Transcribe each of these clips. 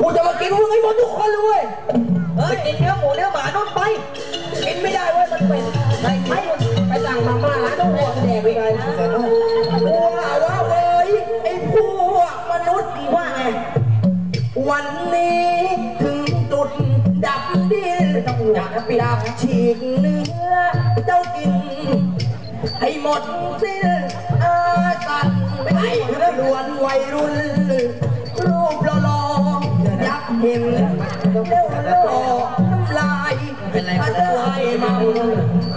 กูจะมากินมึงให้หมดทุกคนเลยเว้ยเฮ้ยกินเนื้อหมูเนื้อหมาโน่นไป กินไม่ได้เว้ยมันเป็นใส่ไข่ไปสั่งมาม่าร้านต้องหัวแดกไปไงกูว่าว่าเว้ยไอ้พวกมนุษย์ว่าไงวันนี้ถึงจุดดับดิ้นต้องดับดับฉีกเนื้อเจ้ากิน ให้หมดสิ้นอาสันไม่ให้ลวนวัยรุ่น เห็นเร็วหล่อน้ำลายถ้าได้มัน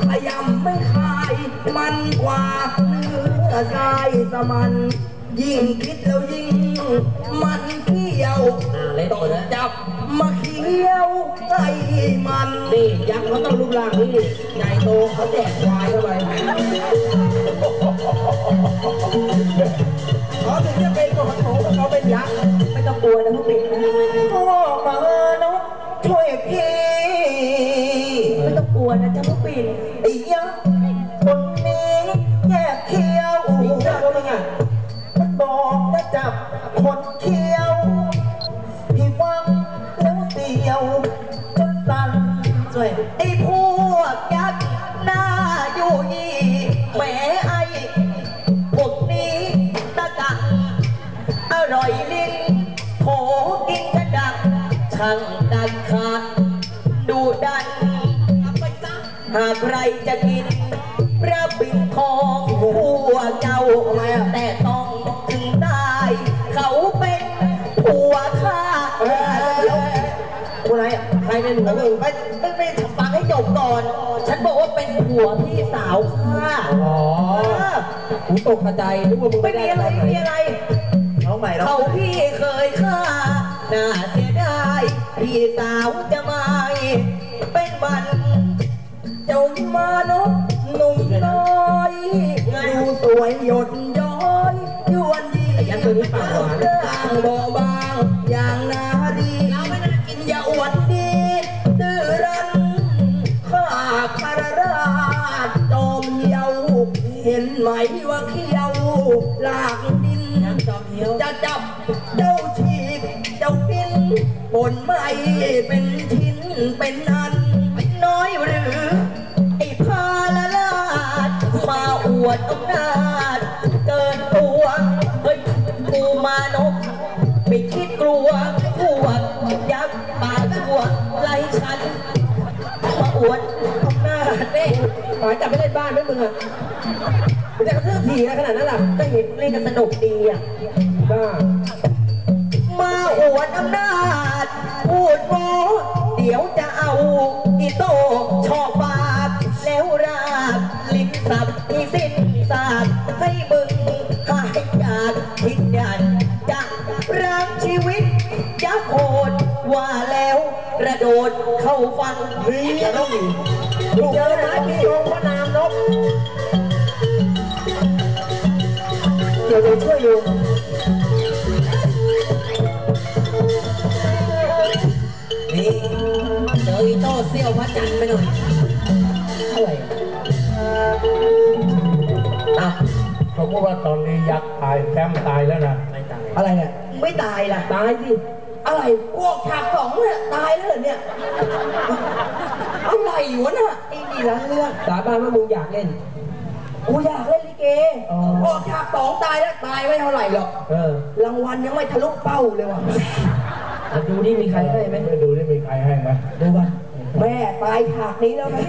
ขยำไม่คาย มันกว่าเนื้อทรายสมัน ยิ่งคิดแล้วยิ่ง มันเขี้ยวต้องจับมาเคี้ยวให้มันนี่ยักษ์เขาต้องรูปร่างนี่ใหญ่โตเขาแดกควายเข้าไปเขาถึงจะเป็นของเขาเขาเป็นยักษ์ไม่ต้องกลัวนะพวกเด็กน วนะจ๊ะพวกปิ่นไอ้ยักษ์คนนี้แยกเขี้ยวมีเจ้าแล้วมึงอะมันบอกจะจับคนเขี้ยวพี่ฟังแล้วเสียวจนสั่นช่วยไอ้พวกยักษ์หน้าอยู่ยี่แหมไอ้พวกนี้ตะกังอร่อยลิ้นโผกินกระดักช่างดันขา ใครจะกินพระปิ่นทองพวกเจ้าแต่ต้องถึงได้ เขาเป็นผัวข้าคนไหนอะใครเป็นหัวมึงไม่ไม่ไม่ฟังให้จบก่อน ฉันบอกว่าเป็นผัวพี่สาวค่ะอ๋อเออกูตกกระจายนึกว่ามึงไม่มีอะไรไม่มีอะไร น้องใหม่น้องเขาพี่เคยฆ่า น่าเสียดาย พี่สาวจะไม่เป็นมันเจ้า มานพหนุ่มน้อยดูสวยหยดย้อยยวนดียันตัวนี้ปากหวานร่างเบาบางอย่างนารีกินอย่าอวดดีดื้อรั้นข้าคารราชจอมเหี่ยวเห็นไหมว่าเขี้ยวลากดินจะจับเจ้าฉีกเจ้ากินบนไม่เป็นชิ้นเป็นอันน้อยหรือ วดอำนาจเกินตัวเฮ้ยกูมานกไม่คิดกลัวพวกยักษ์ป่าทั่วไล่ฉันมาอวดอำนาจเน่หมายจับไปเล่นบ้านไหมมึงอะมึงจะกระทืบผีนะขนาดนั้นล่ะก็เห็นเล่นกันสนุกดีอะบ้ามาอวดอำนาจพูดโมเดี๋ยวจะเอาอีโต้ชอบปากแล้วราบลิ้น สับที่สิ้นสาดให้มึงหายจากคิดยันจะรักชีวิตยักษ์โหดว่าแล้วกระโดดเข้าฟังเฮ้ยต้องมีเจอไม้พี่โยงพระนามนกเดี๋ยวจะช่วยอยู่นี่เจออีโต้เซี่ยวพระจันทร์ไปหน่อย เขาพูดว่าตอนนี้ยักษ์ตายแชมป์ตายแล้วนะไม่ตายอะไรเนี่ยไม่ตายล่ะ ตายสิอะไรพวกฉากสองเนี่ยตายแล้วเหรอเนี่ยอะไรวะน่ะไอ้นี่ละเรื่องสาบานว่ามึงอยากเล่นกูอยากเล่นลิเกอ๋อพวกฉากสองตายแล้วตายไม่เท่าไหร่หรอกเออรางวัลยังไม่ทะลุเป้าเลยว่ะอะดูนี่มีใครให้ไหมไปดูที่มีใครให้ไหมดูป่ะแม่ตายฉากนี้แล้วนะ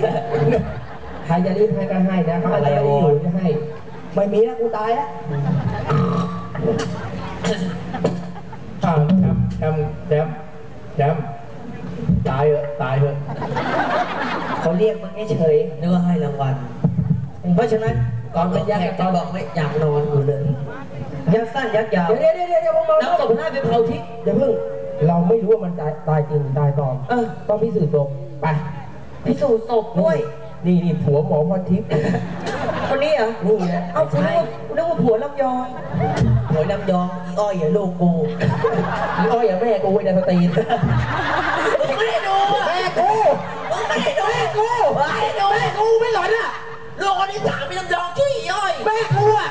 ใครจะรีบให้ก็ให้นะเขาอะไรอยู่จะให้ ไม่มีแล้วกูตายแล้วถ้าแชมป์แชมป์แชมป์แชมป์ตายเหอะตายเหอะเขาเรียกมึงเฉยๆนึกว่าให้รางวัล เพราะฉะนั้นก่อนเป็นยักษ์กับตอนบอกไม่อยากนอนอยู่เลยยักษ์สั้นยักษ์ยาวเดี๋ยวเดี๋ยวเดี๋ยวเดี๋ยวผมมองน้ำตกหน้าไปเผาทิ้งอย่าเพิ่ง เราไม่รู้ว่ามันตายตายจริงหรือตายปลอมเออต้องพิสูจน์ศพไปพิสูจน์ศพด้วย นี่นี่ผัวหมอพรทิพย์ค นนี้เหรอ นี่แหละเอ้าคุณนึกว่าคุณนึกว่าผัวลำยองผัวลำยองอีอ้อยอย่าลูกกูอีอ้อยอย่าแม่กูไอ้ดันสตรีนมึงไม่ได้ดูแม่กูมึงไม่ได้ดูแม่กูไม่ได้ดูแม่กูไม่หลอนอะลูกคนที่สามมีลำยองชื่ออีอ้อยแม่กูอะ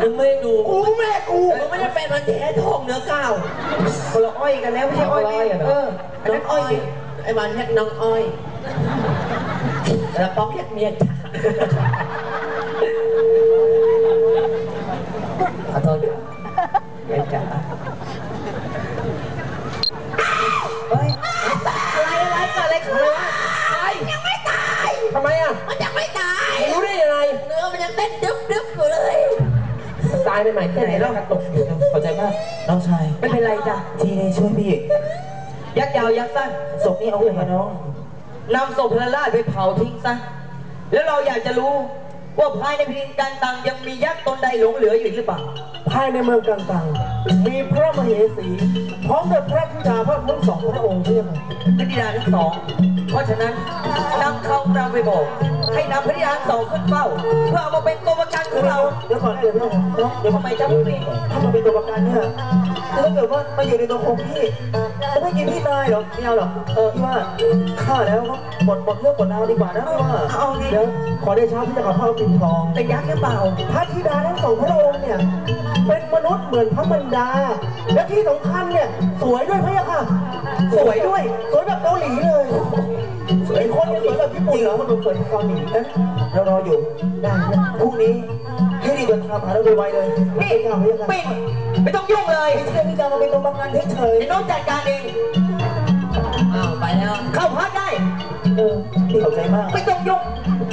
มึงไม่ได้ดูกูแม่กูมึงไม่ได้เป็นมันมันแท้ทองเนื้อก้าวคนละอ้อยกันแล้วไม่ใช่อ้อยนี่เอออันน้อนั้งนอ้อ้ออยยไอ้มันเรียกน้องอ้อยแล้วป๊อกเรียกเมียจ๋า ขอโทษครับเดี๋ยวจ๋าเฮ้ยอะไรอะไรเกิดอะไรขึ้นวะตายยังไม่ตาย ทำไมอะมันยังไม่ตาย รู้ได้ยังไงเนื้อมันยังเต้นดึ๊บดึ๊บอยู่เลย ตายไปใหม่แค่ไหนแล้วกระตกอยู่เข้าใจป่ะน้องชายไม่เป็นไรจ้ะทีนี้ช่วยพี่ ยักษ์ยาวยักษ์สั้นศพนี้เอาไปให้น้องนำศพพระราชไปเผาทิ้งซะ แล้วเราอยากจะรู้ ว่าภายในพิธีการตังยังมียักษ์ตนใดหลงเหลืออยู่อีกหรือเปล่า ภายในเมืองกังๆ มีพระมเหสี พร้อมด้วยพระธิดาพระทั้งสองพระองค์เพื่อนพระธิดาทั้งสอง เพราะฉะนั้นนำคำรามไปบอก ให้นำพระธิดาทั้งสองขึ้นเฝ้า เพื่อเอามาเป็นตัวประกัน ของเราเดี๋ยวก่อนเดี๋ยวเดี๋ยวเดี๋ยวเดี๋ยวทำไมเจ้าพี่ถ้ามาเป็นตัวประกันเนี่ยถ้าเกิดว่ามาอยู่ในตัวของพี่จะไม่กินพี่ตายหรอไม่เอาหรอกเออพี่ว่าฆ่าแล้วก็หมดหมดเรื่องหมดราวดีกว่านะพี่ว่าเอาดิเดี๋ยวขอได้ช้าพี่จะกับพ่อปิ่นทองเป็นยักษ์หรือเปล่าพระธิดาทั้งสองพระองค์เนี่ยเป็นมนุษย์เหมือนพระบรรดา และที่สำคัญเนี่ยสวยด้วยพระยะค่ะ สวยด้วยสวยแบบเกาหลีเลยสวยคนที่สวยแบบญี่ปุ่นเหรอคนดูสวยเกาหลีนั้นเรารออยู่ได้ครับพรุ่งนี้ ให้ดีเดินทางหาเราโดยไวเลยนี่ไม่เอาพระยะค่ะปิ่นไม่ต้องยุ่งเลยไม่ใช่พี่จะมาเป็นตัวประกันเฉยเดี๋ยวน้องจัดการเอง อ้าวไปแล้ว เข้าพักได้ๆเออพี่เข้าใจมาก ไม่ต้องยุ่ง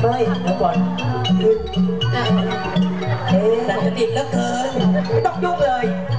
ไม่เดี๋ยวก่อนคือเอ๊ะแต่จะดิบแล้วเกิน ไม่ต้องยุ่งเลยพ